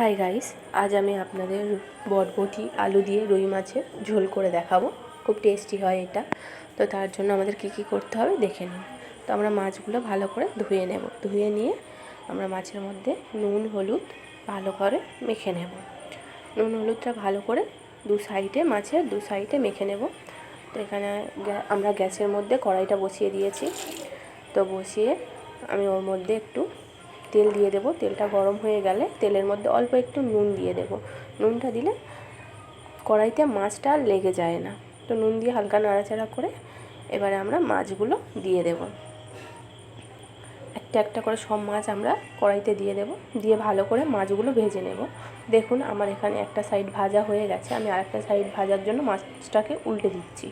Hi guys আজ আমি আপনাদের বটবটি আলু দিয়ে রুই মাছের ঝোল করে দেখাবো। খুব টেস্টি হয় এটা। তো তার জন্য আমাদের কি কি করতে হবে দেখে নিন। তো আমরা মাছগুলো ভালো করে ধুয়ে নেব। ধুয়ে নিয়ে আমরা মাছের মধ্যে নুন, হলুদ ভালো করে মেখে নেব। নুন, হলুদটা ভালো করে দু সাইডে মাছের দু সাইডে মেখে নেব। তো এখানে আমরা গ্যাসের মধ্যে কড়াইটা বসিয়ে দিয়েছি। তো বসিয়ে আমি ওর মধ্যে একটু তেল দিয়ে দেবো। তেলটা গরম হয়ে গেলে তেলের মধ্যে অল্প একটু নুন দিয়ে দেবো। নুনটা দিলে কড়াইতে মাছটা আর লেগে যায় না। তো নুন দিয়ে হালকা নাড়াচাড়া করে এবারে আমরা মাছগুলো দিয়ে দেবো। একটা একটা করে সব মাছ আমরা কড়াইতে দিয়ে দেবো। দিয়ে ভালো করে মাছগুলো ভেজে নেব। দেখুন আমার এখানে একটা সাইড ভাজা হয়ে গেছে। আমি আরেকটা সাইড ভাজার জন্য মাছটাকে উল্টে দিচ্ছি।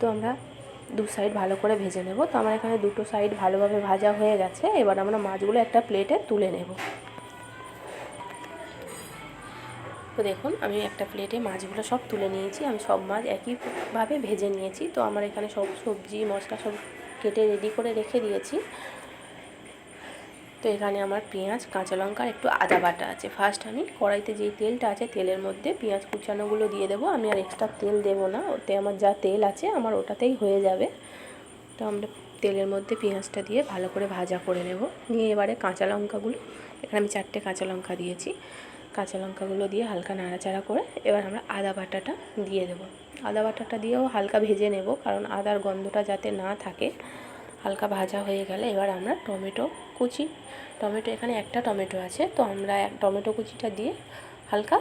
তো আমরা দু সাইড ভালো করে ভেজে নেব। তো আমার এখানে দুটো সাইড ভালোভাবে ভাজা হয়ে গেছে। এবার আমরা মাছগুলো একটা প্লেটে তুলে নেব। তো দেখুন, আমি একটা প্লেটে মাছগুলো সব তুলে নিয়েছি। আমি সব মাছ একইভাবে ভেজে নিয়েছি। তো আমার এখানে সব সবজি, মশলা সব কেটে রেডি করে রেখে দিয়েছি। তো এখানে আমার পেঁয়াজ, কাঁচা লঙ্কা আর একটু আদা বাটা আছে। ফার্স্ট আমি কড়াইতে যেই তেলটা আছে, তেলের মধ্যে পেঁয়াজ কুচানোগুলো দিয়ে দেবো। আমি আর এক্সট্রা তেল দেবো না, ওতে আমার যা তেল আছে আমার ওটাতেই হয়ে যাবে। তো আমরা তেলের মধ্যে পেঁয়াজটা দিয়ে ভালো করে ভাজা করে নেব। নিয়ে এবারে কাঁচা লঙ্কাগুলো, এখানে আমি চারটে কাঁচা লঙ্কা দিয়েছি। কাঁচা লঙ্কাগুলো দিয়ে হালকা নাড়াচাড়া করে এবার আমরা আদা বাটাটা দিয়ে দেবো। আদা বাটাটা দিয়েও হালকা ভেজে নেব, কারণ আদার গন্ধটা যাতে না থাকে। হালকা ভাজা হয়ে গেলে এবার আমরা টমেটো কুচি। টমেটো এখানে একটা টমেটো আছে, তো আমরা এক টমেটো কুচিটা দিয়ে হালকা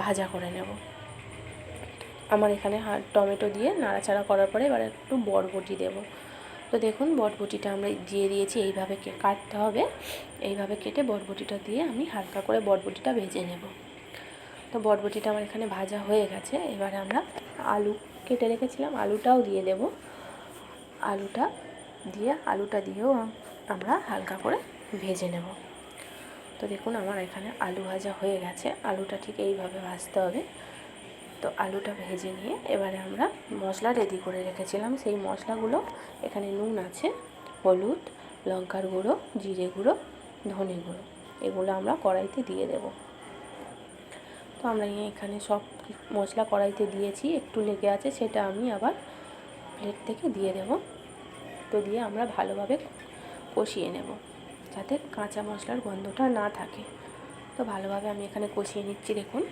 ভাজা করে নেব। আমার এখানে টমেটো দিয়ে নাড়াচাড়া করার পরে এবার একটু বরবটি দেব। তো দেখুন বরবটিটা আমরা দিয়ে দিয়েছি, এইভাবে কাটতে হবে। এইভাবে কেটে বরবটিটা দিয়ে আমি হালকা করে বরবটিটা ভেজে নেব। তো বরবটিটা আমার এখানে ভাজা হয়ে গেছে, এবারে আমরা আলু কেটে রেখেছিলাম, আলুটাও দিয়ে দেব। আলুটা দিয়ে আলুটা দিয়েও আমরা হালকা করে ভেজে নেব। তো দেখুন আমার এখানে আলু ভাজা হয়ে গেছে। আলুটা ঠিক এইভাবে ভাজতে হবে। তো আলুটা ভেজে নিয়ে এবারে আমরা মশলা রেডি করে রেখেছিলাম। সেই মশলাগুলো এখানে নুন আছে, হলুদ, লঙ্কার গুঁড়ো, জিরে গুঁড়ো, ধনে গুঁড়ো, এগুলো আমরা কড়াইতে দিয়ে দেব। তো আমরা এখানে সব মশলা কড়াইতে দিয়েছি। একটু লেগে আছে সেটা আমি আবার প্লেট থেকে দিয়ে দেব। তো দিয়ে আমরা ভালোভাবে কষিয়ে নেব, যাতে কাঁচা মশলার গন্ধটা না থাকে। তো ভালোভাবে আমি এখানে কষিয়ে নিচ্ছি, দেখুন।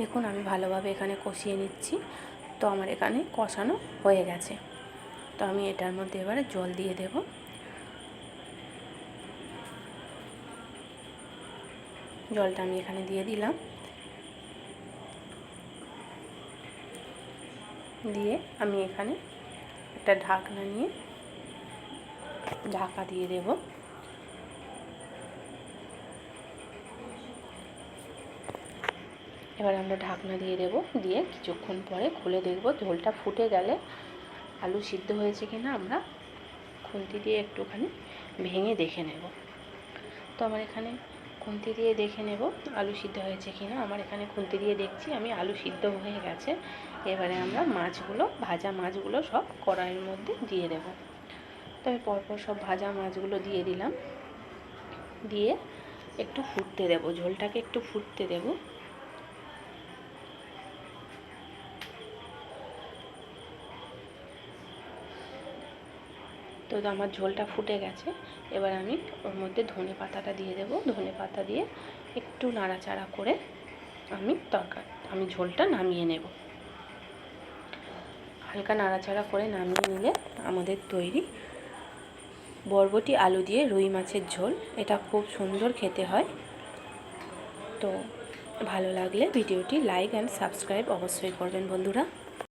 দেখুন, আমি ভালোভাবে এখানে কষিয়ে নিচ্ছি। তো আমার এখানে কষানো হয়ে গেছে। তো আমি এটার মধ্যে এবারে জল দিয়ে দেব। জলটা আমি এখানে দিয়ে দিলাম। দিয়ে আমি এখানে একটা ঢাকনা নিয়ে ঢাকা দিয়ে দেব। এবার আমরা ঢাকনা দিয়ে দেব, দিয়ে কিছুক্ষণ পরে খুলে দেখব ঝোলটা ফুটে গেলে আলু সিদ্ধ হয়েছে কি না আমরা খুন্তি দিয়ে একটুখানি ভেঙে দেখে নেব। তো আমার এখানে খুন্তি দিয়ে দেখে নেব আলু সিদ্ধ হয়েছে কিনা আমার এখানে খুন্তি দিয়ে দেখছি, আমি আলু সিদ্ধ হয়ে গেছে। এবারে আমরা মাছগুলো, ভাজা মাছগুলো সব কড়াইয়ের মধ্যে দিয়ে দেব। তো আমি পরপর সব ভাজা মাছগুলো দিয়ে দিলাম। দিয়ে একটু ফুটতে দেব, ঝোলটাকে একটু ফুটতে দেব। তো আমার ঝোলটা ফুটে গেছে। এবার আমি ওর মধ্যে ধনে পাতাটা দিয়ে দেবো। ধনে পাতা দিয়ে একটু নাড়াচাড়া করে আমি তরকার, আমি ঝোলটা নামিয়ে নেব। হালকা নাড়াচাড়া করে নামিয়ে নিলে আমাদের তৈরি বরবটি আলু দিয়ে রুই মাছের ঝোল। এটা খুব সুন্দর খেতে হয়। তো ভালো লাগলে ভিডিওটি লাইক অ্যান্ড সাবস্ক্রাইব অবশ্যই করবেন বন্ধুরা।